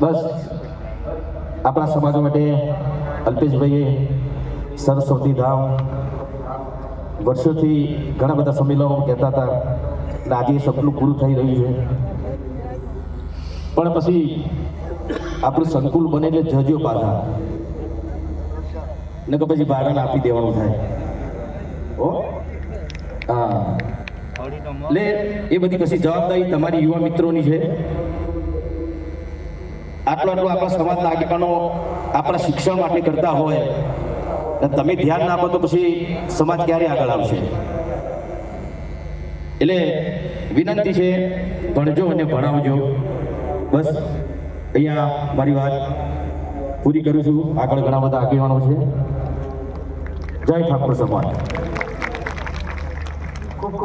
બસ. આપણા સમાજ માટે અલ્પેશભાઈએ સરસ્વતી ધામ વર્ષોથી ઘણા બધા સંમેલનો કહેતા હતા અને આજે સપનું પૂરું થઈ રહ્યું છે. પણ પછી આપણું સંકુલ બને એટલે જજો પાછા. ને કે પછી ભાડાને આપી દેવાનું થાય. ઓ હા. એટલે એ બધી પછી જવાબદારી તમારી યુવા મિત્રોની છે. આટલો આપણા સમાજના આગેવાનો આપણા શિક્ષણ માટે કરતા હોય તમે ધ્યાન ના આપો તો પછી સમાજ ક્યારે આગળ આવશે? એટલે વિનંતી છે, ભણજો અને ભણાવજો. બસ, અહીંયા મારી વાત પૂરી કરું છું. આગળ ઘણા બધા આગેવાનો છે. જય ઠાકોર સમાજ. ખૂબ